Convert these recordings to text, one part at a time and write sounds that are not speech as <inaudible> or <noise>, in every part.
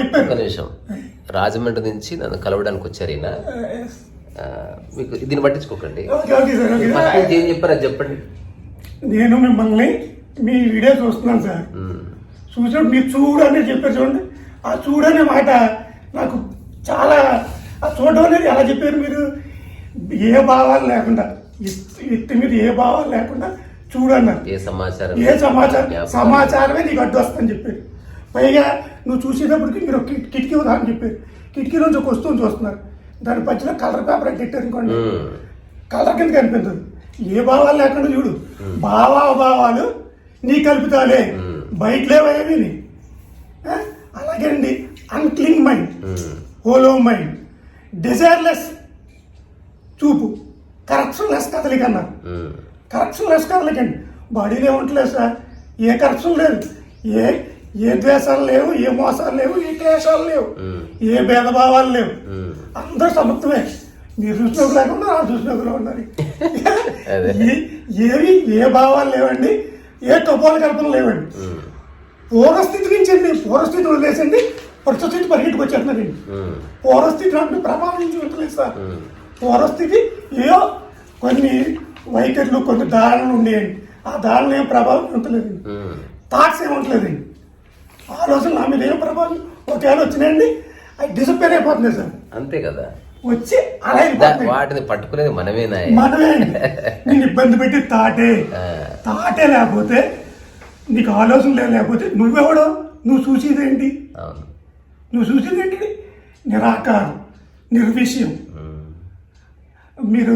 ఒక్క నిమిషం. రాజమండ్రి నుంచి నన్ను కలవడానికి వచ్చారు ఈయన. ఆ, మీకు దీన్ని పట్టించుకోకండి. ఏం చెప్పారు అది చెప్పండి. నేను మిమ్మల్ని మీ వీడియో చూస్తున్నాను సార్ చూసినప్పుడు మీరు చూడు అనేది చెప్పారు చూడండి. ఆ చూడనే మాట నాకు చాలా ఆ చూడడం అనేది ఎలా చెప్పారు మీరు? ఏ భావాలు లేకుండా ఎత్తి- మీద ఏ భావాలు లేకుండా చూడన్నారు. ఏ సమాచారం? ఏ సమాచారం. సమాచారమే నీకు అడ్డు వస్తుందని చెప్పారు. పైగా నువ్వు చూసేటప్పటికి మీరు కిటికీ ఉదాహరణ చెప్పారు. కిటికీ నుంచి ఒక వస్తువుని చూస్తున్నారు. దాని పచ్చిలో కలర్ పేపర్ పెట్టారు అనుకోండి. కలర్ కింద కనిపించదు. ఏ భావాలు లేకుండా చూడు. భావాభావాలు నీ కల్పితాలే. బయట లేవేమి అలాగే అండి uncling mind hollow mind desireless చూపు. కరప్షన్ లెస్ కదలిక అన్నారు కరప్షన్ లెస్ కదలికండి బాడీలో ఏముంటలేదు సార్. ఏ కరప్షన్ లేదు. ఏ ఏ ద్వేషాలు లేవు ఏ మోసాలు లేవు ఏ క్లేశాలు లేవు ఏ భేదభావాలు లేవు. అందరూ సమత్వమే. మీరు చూసిన లేకుండా ఆ చూసిన ఉన్నారు. అదే. ఏ- ఏవి ఏ భావాలు లేవండి ఏ కపోల కల్పన లేవండి. పూర్వస్థితి నుంచి అండి పూర్వస్థితి వదిలేసండి ప్రస్తుత స్థితి పరిగెట్టుకు వచ్చేస్తున్నారండి. ఉమ్, పూర్వస్థితి అంటే ప్రభావం నుంచి ఉంటలేదు సార్. పూర్వస్థితి ఏయో కొన్ని వైఖరులు కొన్ని దారుణాలు ఉండేయండి. ఆ దారుణం ఏం ప్రభావం ఉంటలేదండి. థాట్స్ ఏం ఉంటలేదండి ఆలోచన నా మీద ఏం ప్రభావం? ఒకవేళ వచ్చినాయండి. అవి డిసప్పేర్ అయిపోతుంది సార్. అంతే కదా. వచ్చి అలా వాటిని పట్టుకునేది మనమేనా మనమే నేను ఇబ్బంది పెట్టి తాటే. తాటే లేకపోతే నీకు ఆలోచన లేకపోతే నువ్వెవడో? నువ్వు చూసేదేంటి నువ్వు చూసేదేంటి నిరాకారం నిర్విషయం. మీరు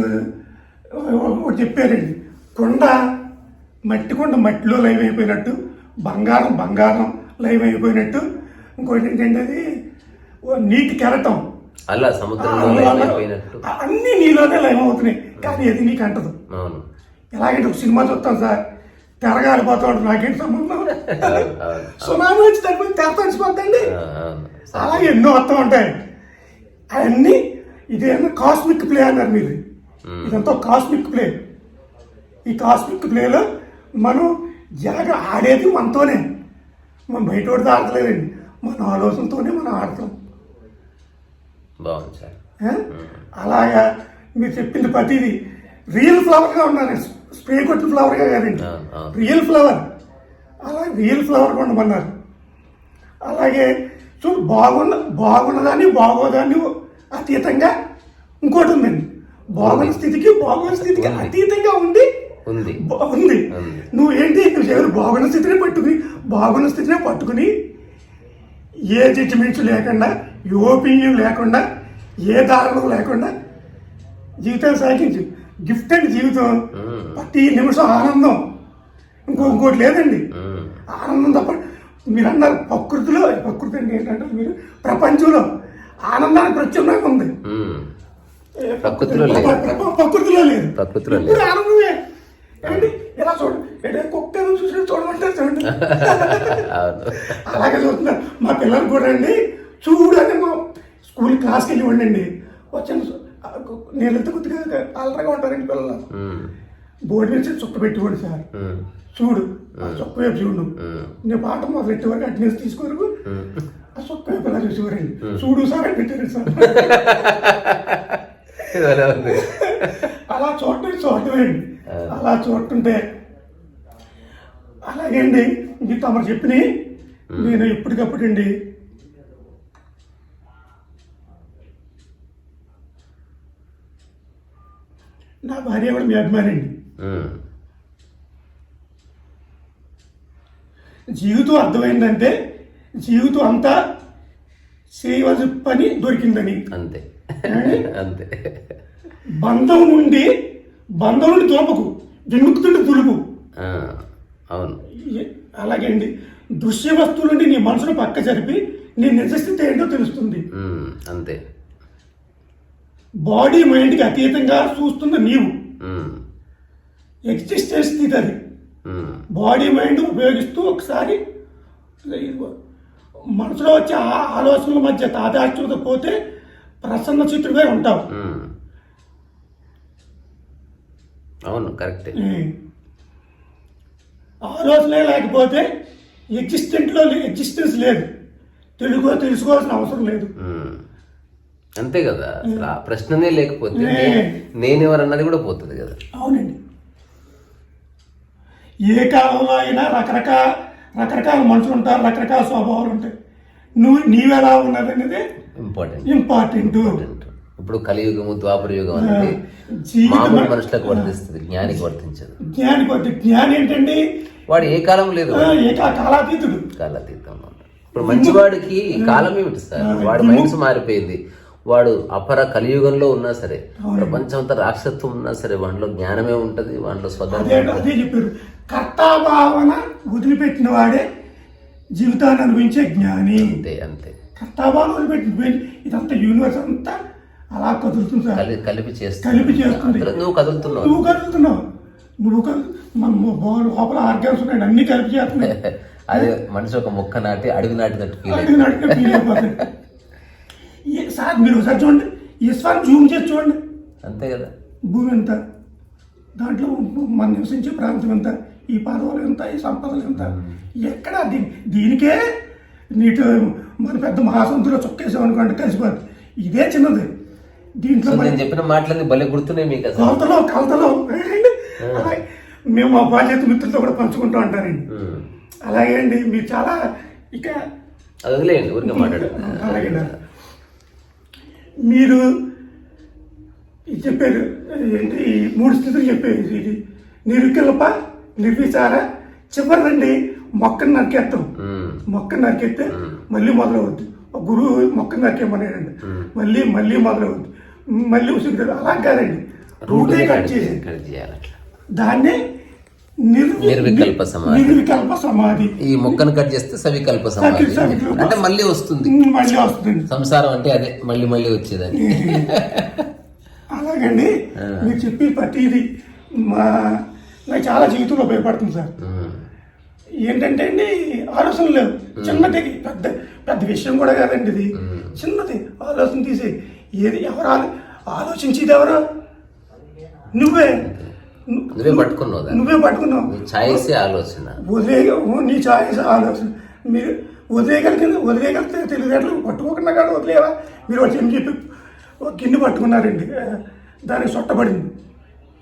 చెప్పారండి. కొండ మట్టి కొండ మట్టిలో లైవ్ అయిపోయినట్టు. బంగారం బంగారం. లైవ్ అయిపోయినట్టు. ఇంకోటి ఏంటంటే నీటి కెరటం. అలా సముద్రంలో అన్నీ నీలోనే లైవ్ అవుతున్నాయి. కానీ అది నీకు అంటదు. ఎలాగంటే ఒక సినిమా చూస్తాం సార్ తెరగాలిపోతా ఉంటుంది నాకేంటి సంబంధం. సునామీ వచ్చి తగ్గిపోయి తెర తడిచిపోతండి అలాగే ఎన్నో వస్తూ ఉంటాయి. అవన్నీ ఇదేమో కాస్మిక్ ప్లే అన్నారు మీరు. ఇదంతా కాస్మిక్ ప్లే ఈ కాస్మిక్ ప్లేలో మనం జాగ ఆడేది మనతోనే. మనం బయట వాడితో ఆడలేదండి మన ఆలోచనతోనే మనం ఆడతాం. బాగుంది సార్? అలాగా మీరు చెప్పింది ప్రతిదీ. రియల్ ఫ్లవర్గా ఉన్నారు స్ప్రే కొట్టిన ఫ్లవర్గా కాదండి. Real flower. అలా రియల్ ఫ్లవర్ ఉండమన్నారు అలాగే చూ బాగున్న బాగున్నదాన్ని బాగోదాన్ని అతీతంగా ఇంకోటి ఉందండి. బాగున్న స్థితికి బాగున్న స్థితికి. అతీతంగా ఉండి ఉంది బా- ఉంది ఉంది. నువ్వేంటి నువ్వు ఎవరు బాగున్న స్థితిని పట్టుకుని బాగున్న స్థితిని పట్టుకుని ఏ జడ్జిమెంట్స్ లేకుండా ఏ ఒపీనియన్ లేకుండా ఏ దారుణం లేకుండా జీవితాన్ని సాగించు గిఫ్ట్ అండి జీవితం. ప్రతి నిమిషం ఆనందం ఇంకో ఇంకోటి లేదండి ఆనందం తప్ప మీరు అన్నారు ప్రకృతిలో ప్రకృతి అంటే ఏంటంటే మీరు ప్రపంచంలో ఆనందానికి ప్రత్యామ్నాయం ఉంది. ప్రకృతిలో లేదు. ప్ర- ప్ర- ప్రకృతిలో లేదు ప్రకృతిలో లేదు. ఇలా చూడండి ఏంటి కుక్క ఏదో చూసి చూడమంటారు చూడండి. అలాగే చూస్తున్నారు మా పిల్లలు కూడా అండి చూడని మా స్కూల్ క్లాస్కి వెళ్ళి ఉండండి వచ్చాను నీళ్ళతో కొద్దిగా అల్లరగా ఉంటారండి పిల్లలు. బోర్డు నుంచి చుక్క పెట్టుకోండి సార్. చూడు. చుక్క వైపు చూడు. నేను పాట మొదలెట్టే వరకు అటెండెన్స్ తీసుకోరు. ఆ చుక్క వైపు ఇలా చూసేవారండి? చూడు సార్ అని పెట్టారు సార్. <laughs> అలా చూడటం చూడటమేండి అలా చూడటుంటే అలాగే అండి ఇది తమరు చెప్పిన నేను ఎప్పటికప్పుడు అండి నా భార్య కూడా మీ అభిమాని అండి జీవితం అర్థమైందంటే జీవితం అంతా చేయవలసిన పని దొరికిందని. అంతే. అంతే. బంధం నుండి బంధం నుండి తోపకు విముక్తుడి దులుపు. అవును. అలాగే అండి దృశ్య వస్తువుల నుండి నీ మనసును పక్క జరిపి నీ నిజస్థితి ఏంటో తెలుస్తుంది. అంతే. బాడీ మైండ్కి అతీతంగా చూస్తున్న నీవు. ఎగ్జిస్టెన్స్ స్థితి అది. బాడీ మైండ్ ఉపయోగిస్తూ ఒకసారి మనసులో వచ్చే ఆలోచనల మధ్య తాదాత్మ్యత పోతే ప్రసన్న చిత్రుడే ఉంటావు. అవును కరెక్టే ఉమ్. ఆలోచనే లేకపోతే ఎగ్జిస్టెంట్లో ఎగ్జిస్టెన్స్ లేదు. తెలుగు తెలుసుకోవాల్సిన అవసరం లేదు. అంతే కదా. అసలు ఆ ప్రశ్ననే లేకపోతే నేనెవరన్నది కూడా పోతుంది కదా. అవునండి. ఏ కాలంలో అయినా రకరకాల రకరకాల మనుషులు ఉంటారు రకరకాల స్వభావాలు ఉంటాయి. నువ్వు నీవెలా ఉన్నది అనేది ఇంపార్టెంట్ ఇంపార్టెంట్ ఇప్పుడు కలియుగము ద్వాపర యుగం అనేది మామూలు మనుషులకు వర్తిస్తుంది జ్ఞానికి వర్తించదు. జ్ఞాని కొద్ది జ్ఞాని ఏంటండి? వాడు ఏ కాలం లేదు కాలాతీతుడు. ఉన్నాడు. ఇప్పుడు మంచివాడికి కాలం ఏమిటి సార్? వాడి మైండ్స్ మారిపోయింది. వాడు అపర కలియుగంలో ఉన్నా సరే ప్రపంచం అంతా రాక్షసత్వం ఉన్నా సరే వాడిలో జ్ఞానమే ఉంటది వాడిలో అదే చెప్పారు. కర్తాభావన వదిలిపెట్టిన వాడే జీవితాన్ని అనుభవించే జ్ఞాని. అంతే అంతే. కర్తాభావన వదిలిపెట్టిన ఇదంతా యూనివర్స్ అంతా అలా కదులుతుంది. సార్ కలి కలిపి చేస్తుంది. కలిపి చేస్తుంది. నువ్వు కదులుతున్నావు. నువ్వు కదులుతున్నావు. నువ్వు మన లోపల ఆర్గాన్స్ ఉన్నాయి అన్ని కలిపి చేస్తున్నాయి. <laughs> అదే మనిషి ఒక మొక్క నాటి అడుగు నాటినట్టు అయిపోతుంది. ఈ- <laughs> సార్ మీరు ఒకసారి చూడండి. ఈశ్వరం జూమ్ చేసి చూడండి. అంతే కదా. భూమి ఎంత? దాంట్లో మన నివసించే ప్రాంతం ఎంత? ఈ పదవులు ఎంత? ఈ సంపదలు ఎంత? ఎక్కడ? దీ దీనికే నీటి మన పెద్ద మహాసముద్రంలో చొక్కేసాం అనుకోండి కలిసిపోద్ది. ఇదే చిన్నది. దీంట్లో నేను చెప్పిన మాటలన్నీ భలే గుర్తున్నాయి మీకు కొలతలో కొలతలో. మేము మా బాధ్యత మిత్రులతో కూడా పంచుకుంటూ ఉంటారండి ఉమ్. అలాగే అండి మీరు చాలా ఇక వదిలేయండి ఊరికే మాట్లాడు అలాగే మీరు చెప్పారు ఏంటి ఈ మూడు స్థితులు చెప్పారు ఇది. నిర్వికల్ప నిర్విచార చివరినండి మొక్కను నరికేస్తాం. మొక్కను నరికేస్తే మళ్ళీ మొదలవుద్ది. ఒక గురువు మొక్కను నరికేమన్నాడండి మళ్ళీ మళ్ళీ మొదలవుద్ది. మళ్ళీ ఉసుగుతాడు అలా కాదండి. రూటే కట్ చేసి దాన్నే నిర్వి- నిర్వికల్ప సమాధి. నిర్వికల్ప సమాధి. ఈ మొక్కను కట్ చేస్తే సవికల్ప సమాధి. అంటే మళ్ళీ వస్తుంది. మళ్ళీ వస్తుంది. సంసారం అంటే అదే మళ్ళీ మళ్ళీ వచ్చేదని. <laughs> అలాగండి. మీరు చెప్పి ప్రతిదీ మా నాకు చాలా జీవితంలో ఉపయోగపడుతుంది సార్. ఏంటంటే అండి ఆలోచన లేవు చిన్నది పెద్ద పెద్ద విషయం కూడా కాదండి ఇది. చిన్నది ఆలోచన తీసి ఏది ఎవరు ఆలో- ఆలోచించేది ఎవరు? నువ్వే. నువ్వే పట్టుకున్నావు. నువ్వే పట్టుకున్నావు. ఛాయిసే ఆలోచన. వదిలే నీ చాయిస్ ఆలోచన. మీరు వదిలేయగలిగిన వదిలేయగలిగితే తెలియదేట్లు పట్టుకోకుండా కానీ వదిలేవా మీరు వచ్చి ఏం చెప్పి ఒక గిన్నె పట్టుకున్నారండి. దానికి సొట్టబడింది.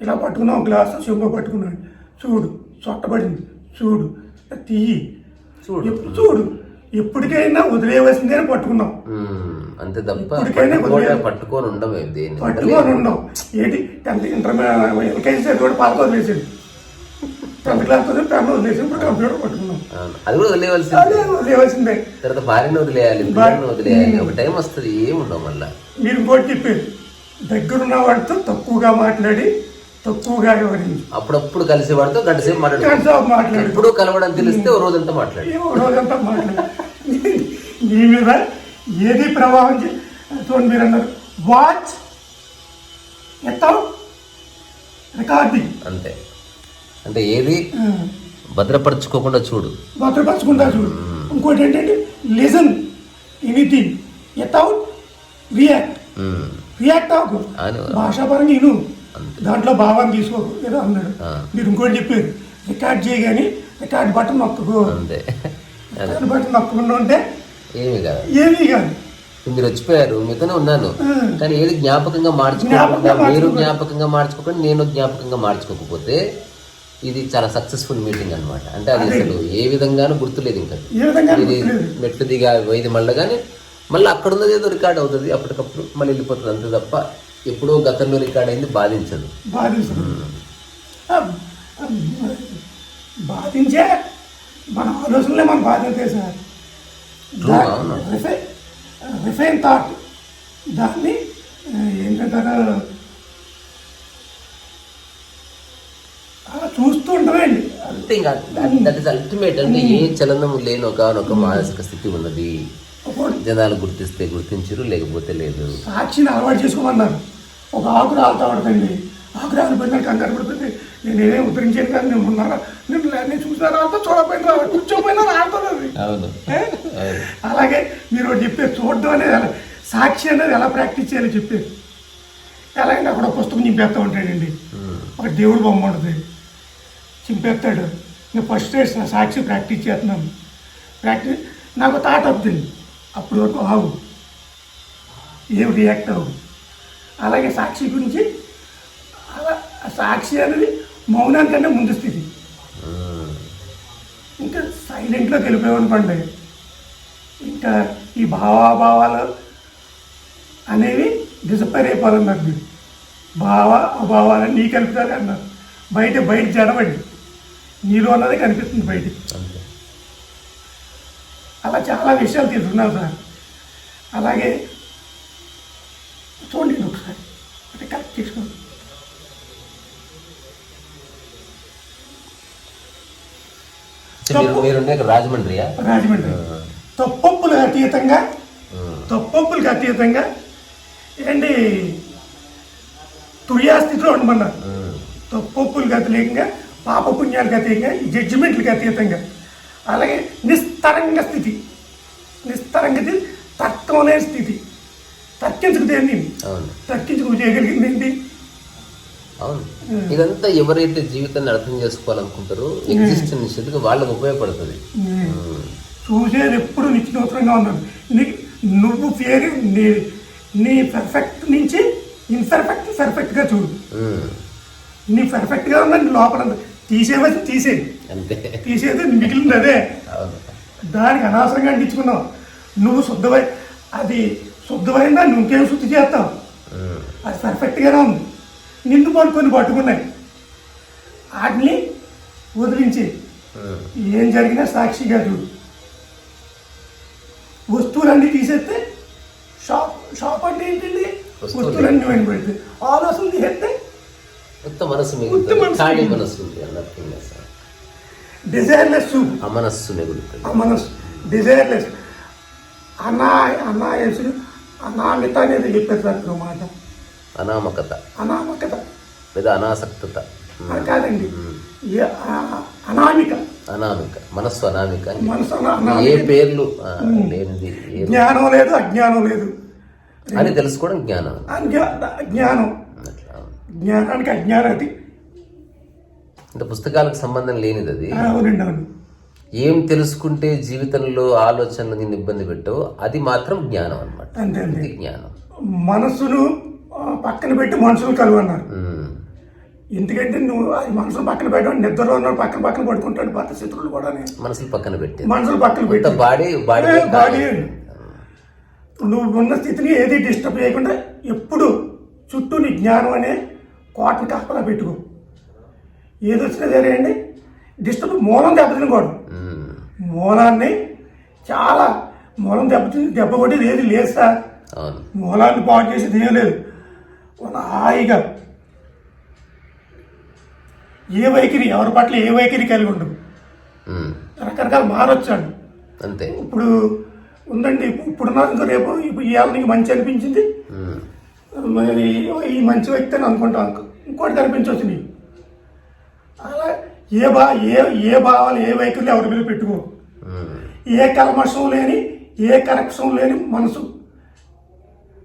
ఇలా పట్టుకున్నాం గ్లాస్ చెంబు పట్టుకున్నాడు. చూడు సొట్టబడింది. చూడు తీయి. చూడు. ఎప్పుడు చూడు. ఎప్పటికైనా వదిలేయవలసిందే పట్టుకున్నాం. అంతే తప్ప. పట్టుకొని ఉండమే దేన్ని పట్టుకొని ఉండవు. ఏంటి? టెన్త్ ఇంటర్మీడియట్ ఎల్కేజీ చదివాడు పాత వదిలేసాడు. టెన్త్ క్లాస్ చదివి పెన్ వదిలేసి ఇప్పుడు కంప్యూటర్ పట్టుకున్నాం. అది కూడా వదిలేవలసింది అదే వదిలేవలసిందే తర్వాత భార్యను వదిలేయాలి పిల్లల్ని వదిలేయాలి. ఒక టైం వస్తుంది ఏముండవు మళ్ళా. మీరు ఇంకోటి చెప్పారు. దగ్గరున్న వాడితో తక్కువగా మాట్లాడి తక్కువగా వివరించి. అప్పుడప్పుడు కలిసేవాడితో గంట సేపు మాట్లాడు. ఎప్పుడూ కలవడం తెలిస్తే ఓ రోజంతా మాట్లాడు. రోజంతా మాట్లాడు. మీ మీద ఏది ప్రభావం చూడండి మీరు అన్నారు వాచ్ ఎత్తాం రికార్డింగ్ అంతే. అంటే ఏది? భద్రపరచుకోకుండా చూడు. భద్రపరచుకుంటా చూడు. ఇంకోటి ఏంటంటే listen anything without react. React అవ్వకు భాషాపరంగా ఇను దాంట్లో భావాన్ని తీసుకోకు. ఏదో అన్నాడు. మీరు ఇంకోటి చెప్పారు. రికార్డ్ చేయగాని రికార్డ్ బటన్ నొక్కకు. అంతే. రికార్డ్ బటన్ నొక్కకుండా ఉంటే ఏమి కాదు. ఏమీ కాదు. మీరు వచ్చిపోయారు మీతోనే ఉన్నాను. కానీ ఏది జ్ఞాపకంగా మార్చుకోకుండా మీరు. జ్ఞాపకంగా మార్చుకోకుండా నేను జ్ఞాపకంగా మార్చుకోకపోతే ఇది చాలా సక్సెస్ఫుల్ మీటింగ్ అన్నమాట. అంటే అది అసలు ఏ విధంగానూ గుర్తులేదు ఇంకా. ఇది. మెట్లు దిగా వైద్య మళ్ళీ కానీ మళ్ళీ అక్కడ ఉన్నది ఏదో రికార్డ్ అవుతుంది. అప్పటికప్పుడు మళ్ళీ వెళ్ళిపోతుంది. అంతే తప్ప ఎప్పుడో గతంలో రికార్డ్ అయింది బాధించదు. బాధించే మన ఆలోచనలే మన బాధ్యతే సార్. Refine refine thought. దాన్ని ఏంటంటారు? అలా చూస్తూ ఉండమండి అంతే ఇంకా దట్ ఇస్ అల్టిమేట్ అంటే ఏ చలనం లేని ఒక ఒక మానసిక స్థితి ఉన్నది. జనాలు గుర్తిస్తే గుర్తించరు లేకపోతే లేదు. సాక్షిని అలవాటు చేసుకోమన్నారు. ఒక ఆకు రాలుతా పడుతుంది ఆకు రాలిపోయినా కంగారు పడిపోయింది నేను ఏదేం ఉద్ధరించాను కానీ నేను ఉన్నారా నేను నేను చూసిన రాళ్ళతో చూడపోయిన రా కూర్చోపోయినా అవును. అలాగే మీరు చెప్పారు చూడడం అనేది ఎలా సాక్షి అనేది ఎలా ప్రాక్టీస్ చేయాలో చెప్పారు ఎలాగంటే అక్కడ ఒక పుస్తకం చింపేస్తూ ఉంటాడండి. ఒక దేవుడు బొమ్మ ఉంటుంది. చింపేస్తాడు. నేను ఫస్ట్ సాక్షి ప్రాక్టీస్ చేస్తున్నాను. ప్రాక్టీస్ నాకు థాట్ వస్తుంది. అప్పటి వరకు ఆగు. ఏం రియాక్ట్ అవ్వు అలాగే సాక్షి గురించి సాక్షి అనేది మౌనానికన్నా ముందు స్థితి. ఇంకా సైలెంట్లోకి వెళ్ళిపోయామనుకోండి ఇంకా ఈ భావాభావాలు అనేవి డిసప్పైర్ అయిపోవాలన్నారు మీరు. భావ అభావాలని నీ కలుపుతారు అన్నారు. బయట బయట జడబడి. నీలో ఉన్నది కనిపిస్తుంది బయటికి. అంతే. అలా చాలా విషయాలు తెలుసుకున్నాం సార్. అలాగే చూడండి ఒకసారి. అంటే కరెక్ట్ చేసుకోండి మీరు రాజమండ్రియా? రాజమండ్రి. తప్పొప్పులకు అతీతంగా. తప్పొప్పులకు అతీతంగా ఏంటి? తుర్యాస్థితిలో ఉండమన్నారు. తప్పొప్పులకు అతీతంగా పాపపుణ్యాలకు అతీతంగా జడ్జిమెంట్లకు అతీతంగా. అలాగే నిస్తరంగ స్థితి. నిస్తరంగ స్థితి తర్కం లేని స్థితి. తర్కించుకు అవును. తర్కించుకు చేయగలిగింది ఏంటి? అవును. ఇదంతా ఎవరైతే జీవితాన్ని అర్థం చేసుకోవాలనుకుంటారో ఎగ్జిస్టెన్స్ వాళ్ళకి ఉపయోగపడుతుంది. చూసేది ఎప్పుడు నిత్యనూతనంగా ఉన్నాడు నీ నువ్వు పేరు నీ నీ పర్ఫెక్ట్ నుంచి ఇన్పర్ఫెక్ట్ పర్ఫెక్ట్గా చూడు. నీ పర్ఫెక్ట్గా ఉన్నది లోపల. తీసేవలసి తీసేది అంతే. తీసేది మిగిలింది అదే. దానికి అనవసరంగా అంటించుకున్నావు. నువ్వు శుద్ధమై అది శుద్ధమైందా నువ్వు ఇంకేం శుద్ధి చేస్తావు. అది పర్ఫెక్ట్గానే ఉంది. నిన్ను పట్టుకొని పట్టుకున్నాయి. వాటిని వదిలించి. ఏం జరిగినా సాక్షిగా చూడు. వస్తువులన్నీ తీసేస్తే షాప్ షాప్ అంటే ఏంటండి? వస్తువులు. వస్తువులన్నీ వెంట పెడితే ఆలోచన తీసేస్తే డిజైర్లెస్ చూపు ఆ మనస్సు మిగులుతుంది. ఆ మనసు డిజైర్లెస్ అనా అనాయసు అనామిత అనేది చెప్పారు సార్ ఒక మాట. అనామకత. అనామకత. లేదా అనాసక్తత. కాదండి. అనామిక. అనామిక. మనస్సు అనామిక ఏ పేర్లు లేనిది జ్ఞానం లేదు అజ్ఞానం లేదు. అని తెలుసుకోవడం జ్ఞానం. జ్ఞానం. జ్ఞానానికి అజ్ఞానం అది అంటే పుస్తకాలకు సంబంధం లేనిది అది. అవునండి అవును. ఏం తెలుసుకుంటే జీవితంలో ఆలోచనలు ఇబ్బంది పెట్టవు అది మాత్రం జ్ఞానం అనమాట జ్ఞానం. మనసును పక్కన పెట్టి మనుషులు కలువన్నారు. ఎందుకంటే నువ్వు అది మనసును పక్కన పెట్టడం నిద్రలో ఉన్నాడు పక్కన పక్కన పడుకుంటాడు భర్త శత్రువులు కూడా మనసులు పక్కన పెట్టి మనసులు పక్కన పెట్టి బాడీ బాడీ నువ్వు ఉన్న స్థితిని ఏది డిస్టర్బ్ చేయకుండా ఎప్పుడు చుట్టూ నీ జ్ఞానం అనే కోటని కాపలా పెట్టుకో. ఏది వచ్చినా సరే అండి డిస్టర్బ్ మూలం దెబ్బతినకూడదు. మూలాన్ని చాలా మూలం దెబ్బతిని దెబ్బ కొట్టేది ఏది లేదు సార్. మూలాన్ని పాడు చేసేది ఏం లేదు. హాయిగా ఏ వైఖరి ఎవరి పట్ల ఏ వైఖరి కలిగి ఉండదు. ఉమ్. రకరకాల మారొచ్చాడు అంతే. ఇప్పుడు ఉందండి ఇప్పుడున్న ఇంకా రేపు ఇప్పుడు ఇవాళ నీకు మంచి అనిపించింది. ఈ మంచి వ్యక్తి అని అనుకుంటాం. ఇంకోటి కనిపించవచ్చు నీకు అలా ఏ బా ఏ ఏ భావాలు ఏ వైఖరులు ఎవరి మీద పెట్టుకో. ఏ కల్మషం లేని ఏ కరప్షన్ లేని మనసు.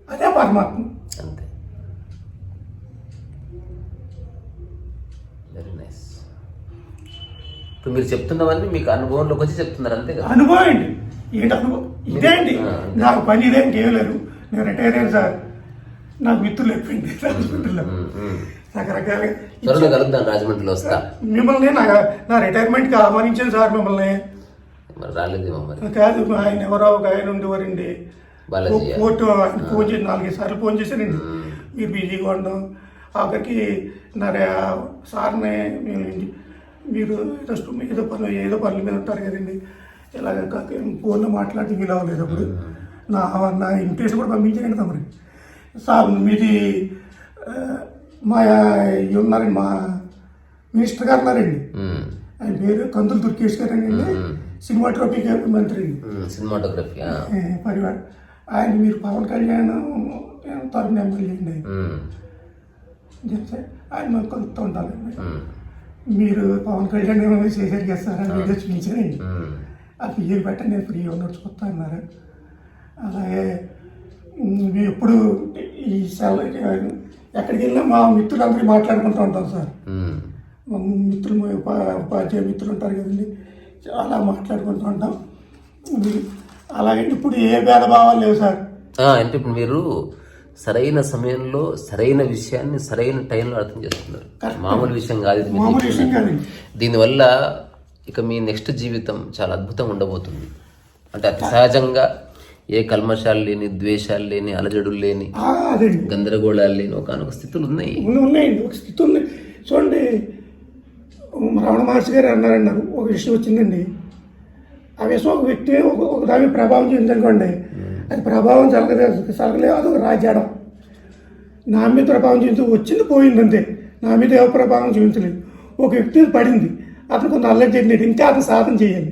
అదే పరమాత్మ అంతే వెరీ నైస్ ఇప్పుడు మీరు చెప్తున్నవన్నీ మీకు అనుభవంలోకి వచ్చి చెప్తున్నారు అంతే కదా? అనుభవం అండి. ఏంటి అనుభవం? ఇదే అండి. నాకు పని ఇదేంటి ఏం లేదు నేను రిటైర్ అయ్యాను సార్. నాకు మిత్రులు హాస్పిటల్లో <laughs> ఉమ్, ఉమ్. రకరకాలుగా త్వరలో కలుద్దాం రాజమండ్రిలో వస్తా. మిమ్మల్ని నా నా రిటైర్మెంట్కి ఆహ్వానించాను సార్ మిమ్మల్ని. మరి రాలేదేమో మరి. కాదు ఆయన ఎవరో ఒక ఆయన ఉండేవారండి. బాలాజీ కోర్టు ఫోన్ చేసి నాలుగైదు సార్లు ఫోన్ చేశానండి. మీరు బిజీగా ఉండడం. ఆఖరికి నా సార్ని ఇంటి- మీరు ఏదో స్టు- ఏదో పనులు ఏదో పనుల మీద ఉంటారు కదండి. ఇలాగ ఫోన్లో మాట్లాడి వీలు అవ్వలేదు అప్పుడు. నా నా ఇంటేషన్ కూడా పంపించానండి తమరి సార్ మీది మా ఉన్నారండి మా మినిస్టర్ గారు ఉన్నారండి. ఆయన పేరు కందులు దుర్గేష్ గారు అండి సినిమాటోపీ మంత్రి అండి. సినిమాటోగ్రఫీ పరివార్. ఆయన మీరు పవన్ కళ్యాణ్ తరఫున ఎమ్మెల్యే అండి. ఆయన ఉంటారండి ఉమ్, మీరు పవన్ కళ్యాణ్ ఏమైనా చేశారు కదా సార్? అని వీడియో చూపించారండి. ఆ. పియ్యలు పెట్టండి నేను ఫ్రీ ఉన్నట్టు చూస్తా అన్నారు. అలాగే మేము ఎప్పుడు ఈ సెల్ ఎక్కడికి వెళ్ళినా మా మిత్రులందరూ మాట్లాడుకుంటూ ఉంటాం సార్. మిత్రులు ఉపాధ్యాయ మిత్రులు ఉంటారు కదండి. చాలా మాట్లాడుకుంటూ ఉంటాం. అలాగే ఇప్పుడు ఏ భేదభావాలు లేవు సార్. అంటే ఇప్పుడు మీరు సరైన సమయంలో సరైన విషయాన్ని సరైన టైంలో అర్థం చేస్తున్నారు మామూలు విషయం కాదు దీనివల్ల ఇక మీ నెక్స్ట్ జీవితం చాలా అద్భుతంగా ఉండబోతుంది. అంటే అతి సహజంగా ఏ కల్మషాలు లేని ద్వేషాలు లేని అలజడులు లేని గందరగోళాలు లేని ఒకనొక స్థితులు ఉన్నాయి. ఉన్నాయండి ఒక స్థితి ఉంది. చూడండి రమణ మహర్షి గారు అన్నారండి నాకు ఒక విషయం వచ్చిందండి. ఆ విషయం ఒక వ్యక్తి ఒక దాని ప్రభావం చెందనుకోండి అది ప్రభావం చలగలేదు చలగలేదు అది రాజ్యాడం నా మీద ప్రభావం చూపించి వచ్చింది పోయింది అంతే. నా మీద ఏ ప్రభావం చూపించలేదు. ఒక వ్యక్తి పడింది. అతను కొంత అల్లరి చెందింది ఇంకా అతను సాధన చేయాలి.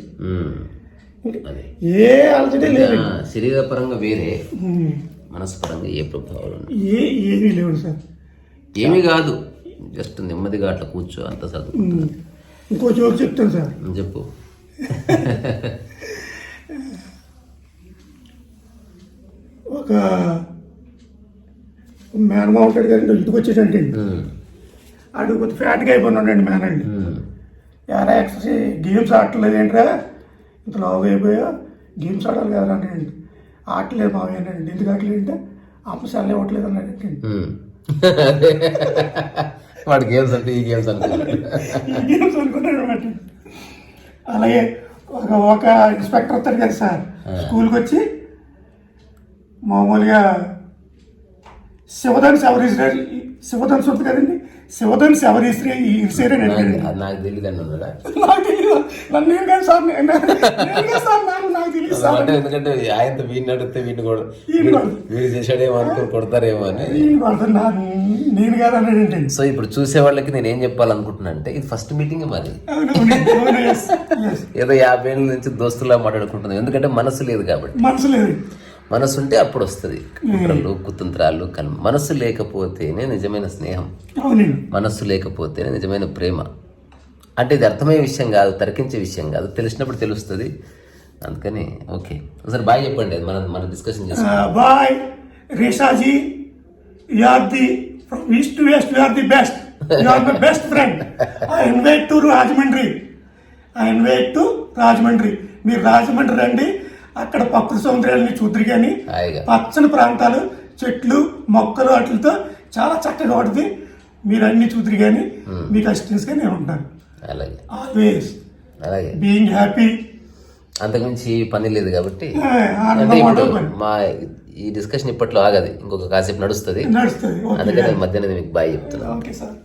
ఏ అలజడే లేదు శరీరపరంగా వేరే. మనస్పరంగా ఏ ప్రభావాలు ఏ ఏమీ లేవు సార్. ఏమీ కాదు. జస్ట్ నెమ్మదిగా అట్లా కూర్చో అంత చదువు ఉమ్. ఇంకో జోక్ చెప్తాను సార్. చెప్పు. <laughs> ఒక మేనమా ఉంటాడు కదండి ఇంటికి ఉమ్. ఆడు కొద్ది ఫ్యాట్గా అయిపోయినాడండి మేనండి. ఎరా ఎక్సర్సైజ్ గేమ్స్ ఆడలేదు ఏంట్రా? ఇంత లావుగా అయిపోయా? గేమ్స్ ఆడాలి కదా అండి. ఆడలేదు మావయ్య అన్నాడు ఎందుకు ఆడలేదు అంటే అమ్మ సెల్ ఇవ్వట్లేదు అన్నాడు ఉమ్. వాడు గేమ్స్ అంటే ఈ గేమ్స్ అనుకున్నాడు గేమ్స్ అనుకున్నాడు అనమాట అలాగే ఒక ఒక ఇన్స్పెక్టర్ వస్తాడు కదా సార్. స్కూల్కి వచ్చి మామూలుగా శివధన్ శవరీశ్వరి శివధన్స్ ఉంటుంది కదండి? శివధన్ శవరీశ్వరి అది నాకు తెలియదు అని ఉన్నాడా నాకు తెలియదు నన్ను ఏం కాదు సార్ నాకు నాకు తెలియదు సార్. అంటే ఎందుకంటే ఆయనతో వీడిని అడిగితే వీడిని కూడా వీడు- చేశాడేమో అనుకుని కొడతారేమో అని. నేను కొడతాను నాకు నేను కాదు అన్నాడు ఏంటండి? సో ఇప్పుడు చూసే వాళ్ళకి నేను ఏం చెప్పాలనుకుంటున్నా అంటే ఇది ఫస్ట్ మీటింగ్ మరి. ఏదో యాభై ఏళ్ళ నుంచి దోస్తులా మాట్లాడుకుంటున్నాం. ఎందుకంటే మనసు లేదు కాబట్టి. మనసు లేదు. మనసు ఉంటే అప్పుడు వస్తుంది. కుట్రలు కుతంత్రాలు కల్ మనసు లేకపోతేనే నిజమైన స్నేహం. మనస్సు లేకపోతేనే నిజమైన ప్రేమ. అంటే ఇది అర్థమయ్యే విషయం కాదు తర్కించే విషయం కాదు. తెలిసినప్పుడు తెలుస్తుంది. అందుకని ఓకే. ఒకసారి బాయ్ చెప్పండి మనం మనం డిస్కషన్ చేసుకుందాం. Bye Reshaji you are the from east to west you are the best you are the best friend I invite to Rajahmundry I invite to Rajahmundry మీరు రాజమండ్రి రండి. అక్కడ ప్రకృతి సౌందర్యాలని చూద్దరు కానీ పచ్చని ప్రాంతాలు చెట్లు మొక్కలు వాటితో చాలా చక్కగా ఉంటుంది. మీరు అన్ని చూద్దరు కానీ మీకు అసిస్టెన్స్గా నేను ఉంటాను. అలాగే. ఆల్వేస్ అలాగే. బీయింగ్ హ్యాపీ అంతకుమించి పని లేదు కాబట్టి మా ఈ డిస్కషన్ ఇప్పట్లో ఆగది. ఇంకొక కాసేపు నడుస్తుంది. అందుకని మధ్యాహ్నం మీకు బాయ్ చెప్తున్నాను ఓకే సార్.